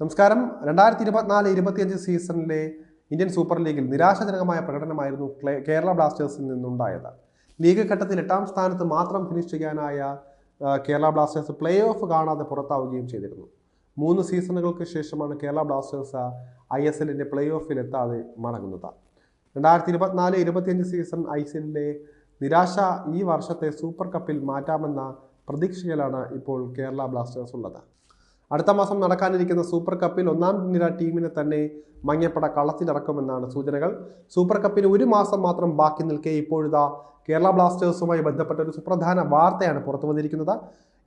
നമസ്കാരം. രണ്ടായിരത്തി ഇരുപത്തിനാല് ഇരുപത്തിയഞ്ച് സീസണിലെ ഇന്ത്യൻ സൂപ്പർ ലീഗിൽ നിരാശാജനകമായ പ്രകടനമായിരുന്നു കേരള ബ്ലാസ്റ്റേഴ്സിൽ നിന്നുണ്ടായത്. ലീഗ് ഘട്ടത്തിൽ എട്ടാം സ്ഥാനത്ത് മാത്രം ഫിനിഷ് ചെയ്യാനായ കേരള ബ്ലാസ്റ്റേഴ്സ് പ്ലേ ഓഫ് കാണാതെ പുറത്താവുകയും ചെയ്തിരുന്നു. മൂന്ന് സീസണുകൾക്ക് ശേഷമാണ് കേരള ബ്ലാസ്റ്റേഴ്സ് ഐ എസ് എല്ലിന്റെ പ്ലേ ഓഫിൽ എത്താതെ മടങ്ങുന്നത്. രണ്ടായിരത്തി ഇരുപത്തിനാല് ഇരുപത്തിയഞ്ച് സീസൺ ഐ എസ് എല്ലിലെ നിരാശ ഈ വർഷത്തെ സൂപ്പർ കപ്പിൽ മാറ്റാമെന്ന പ്രതീക്ഷയിലാണ് ഇപ്പോൾ കേരള ബ്ലാസ്റ്റേഴ്സ് ഉള്ളത്. അടുത്ത മാസം നടക്കാനിരിക്കുന്ന സൂപ്പർ കപ്പിൽ ഒന്നാം നിര ടീമിനെ തന്നെ മഞ്ഞപ്പട കളത്തിലിറക്കുമെന്നാണ് സൂചനകൾ. സൂപ്പർ കപ്പിന് ഒരു മാസം മാത്രം ബാക്കി നിൽക്കെ ഇപ്പോഴിതാ കേരള ബ്ലാസ്റ്റേഴ്സുമായി ബന്ധപ്പെട്ട ഒരു സുപ്രധാന വാർത്തയാണ് പുറത്തു വന്നിരിക്കുന്നത്.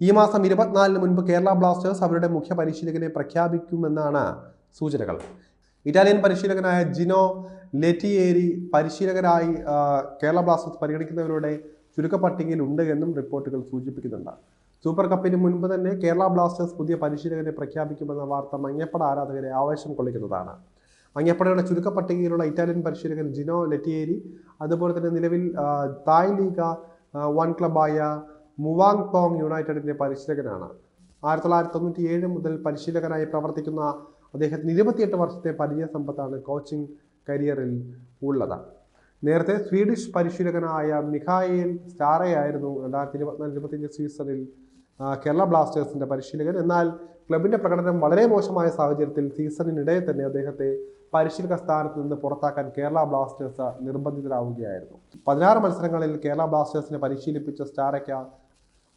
ഈ മാസം ഇരുപത്തിനാലിന് മുൻപ് കേരള ബ്ലാസ്റ്റേഴ്സ് അവരുടെ മുഖ്യ പരിശീലകനെ പ്രഖ്യാപിക്കുമെന്നാണ് സൂചനകൾ. ഇറ്റാലിയൻ പരിശീലകനായ ജിനോ ലെറ്റിയേരി പരിശീലകരായി കേരള ബ്ലാസ്റ്റേഴ്സ് പരിഗണിക്കുന്നവരുടെ ചുരുക്കപ്പട്ടികയിൽ ഉണ്ട് എന്നും റിപ്പോർട്ടുകൾ സൂചിപ്പിക്കുന്നുണ്ട്. സൂപ്പർ കപ്പിന് മുൻപ് തന്നെ കേരള ബ്ലാസ്റ്റേഴ്സ് പുതിയ പരിശീലകനെ പ്രഖ്യാപിക്കുമെന്ന വാർത്ത മഞ്ഞപ്പട ആരാധകരെ ആവേശം കൊള്ളിക്കുന്നതാണ്. മഞ്ഞപ്പടയുടെ ചുരുക്കപ്പട്ടികയിലുള്ള ഇറ്റാലിയൻ പരിശീലകൻ ജിനോ ലെറ്റിയേരി അതുപോലെ തന്നെ നിലവിൽ തായ് ലീഗ വൺ ക്ലബായ മുവാങ് തോങ് യുണൈറ്റഡിന്റെ പരിശീലകനാണ്. ആയിരത്തി തൊള്ളായിരത്തി തൊണ്ണൂറ്റി ഏഴ് മുതൽ പരിശീലകനായി പ്രവർത്തിക്കുന്ന അദ്ദേഹത്തിന് ഇരുപത്തിയെട്ട് വർഷത്തെ പരിചയ സമ്പത്താണ് കോച്ചിങ് കരിയറിൽ ഉള്ളത്. നേരത്തെ സ്വീഡിഷ് പരിശീലകനായ മിഖായേൽ സ്റ്റാറയായിരുന്നു രണ്ടായിരത്തി ഇരുപത്തിനാല് ഇരുപത്തിയഞ്ച് സീസണിൽ കേരള ബ്ലാസ്റ്റേഴ്സിന്റെ പരിശീലകൻ. എന്നാൽ ക്ലബിന്റെ പ്രകടനം വളരെ മോശമായ സാഹചര്യത്തിൽ സീസണിനിടെ തന്നെ അദ്ദേഹത്തെ പരിശീലക സ്ഥാനത്ത് നിന്ന് പുറത്താക്കാൻ കേരള ബ്ലാസ്റ്റേഴ്സ് നിർബന്ധിതരാവുകയായിരുന്നു. പതിനാറ് മത്സരങ്ങളിൽ കേരള ബ്ലാസ്റ്റേഴ്സിനെ പരിശീലിപ്പിച്ച സ്റ്റാറയ്ക്ക്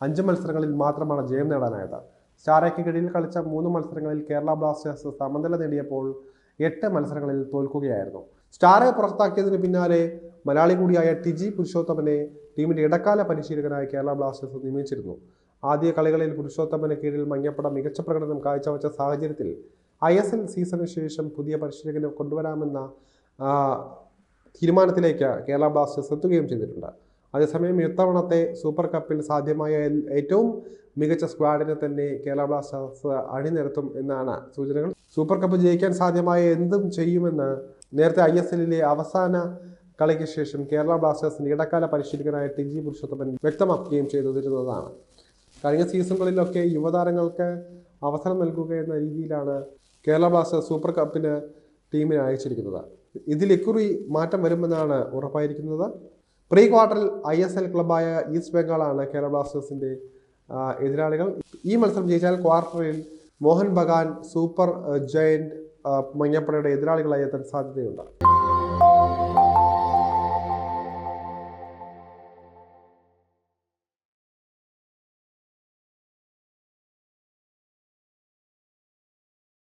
അഞ്ച് മത്സരങ്ങളിൽ മാത്രമാണ് ജയം നേടാനായത്. സ്റ്റാറയ്ക്ക് കീഴിൽ കളിച്ച മൂന്ന് മത്സരങ്ങളിൽ കേരള ബ്ലാസ്റ്റേഴ്സ് സമനില നേടിയപ്പോൾ എട്ട് മത്സരങ്ങളിൽ തോൽക്കുകയായിരുന്നു. സ്റ്റാറെ പുറത്താക്കിയതിന് പിന്നാലെ മലയാളി കൂടിയായ ടിജി പുരുഷോത്തമനെ ടീമിന്റെ ഇടക്കാല പരിശീലകനായി കേരള ബ്ലാസ്റ്റേഴ്സ് നിയമിച്ചിരുന്നു. ആദ്യ കളികളിൽ പുരുഷോത്തമന് കീഴിൽ മഞ്ഞപ്പട മികച്ച പ്രകടനം കാഴ്ചവെച്ച സാഹചര്യത്തിൽ ഐ എസ് എൽ സീസണിന് ശേഷം പുതിയ പരിശീലകനെ കൊണ്ടുവരാമെന്ന തീരുമാനത്തിലേക്ക് കേരള ബ്ലാസ്റ്റേഴ്സ് എത്തുകയും ചെയ്തിട്ടുണ്ട്. അതേസമയം ഇത്തവണത്തെ സൂപ്പർ കപ്പിൽ സാധ്യമായ ഏറ്റവും മികച്ച സ്ക്വാഡിനെ തന്നെ കേരള ബ്ലാസ്റ്റേഴ്സ് അണിനിരത്തും എന്നാണ് സൂചനകൾ. സൂപ്പർ കപ്പ് ജയിക്കാൻ സാധ്യമായ എന്തും ചെയ്യുമെന്ന് നേരത്തെ ഐ എസ് എല്ലിലെ അവസാന കളിക്ക് ശേഷം കേരള ബ്ലാസ്റ്റേഴ്സിന്റെ ഇടക്കാല പരിശീലകനായ ടി ജി പുരുഷോത്തമൻ വ്യക്തമാക്കുകയും ചെയ്തിരുന്നതാണ് കഴിഞ്ഞ സീസണുകളിലൊക്കെ യുവതാരങ്ങൾക്ക് അവസരം നൽകുക എന്ന രീതിയിലാണ് കേരള ബ്ലാസ്റ്റേഴ്സ് സൂപ്പർ കപ്പിന് ടീമിനെ അയച്ചിരിക്കുന്നത്. ഇതിൽ ഇക്കുറി മാറ്റം വരുമെന്നാണ് ഉറപ്പായിരിക്കുന്നത്. പ്രീ ക്വാർട്ടറിൽ ഐ എസ് എൽ ക്ലബായ ഈസ്റ്റ് ബംഗാളാണ് കേരള ബ്ലാസ്റ്റേഴ്സിന്റെ എതിരാളികൾ. ഈ മത്സരം ജയിച്ചാൽ ക്വാർട്ടറിൽ മോഹൻ ബഗാൻ സൂപ്പർ ജയന്റ് മഞ്ഞപ്പടയുടെ എതിരാളികളായി എത്താൻ സാധ്യതയുണ്ട്.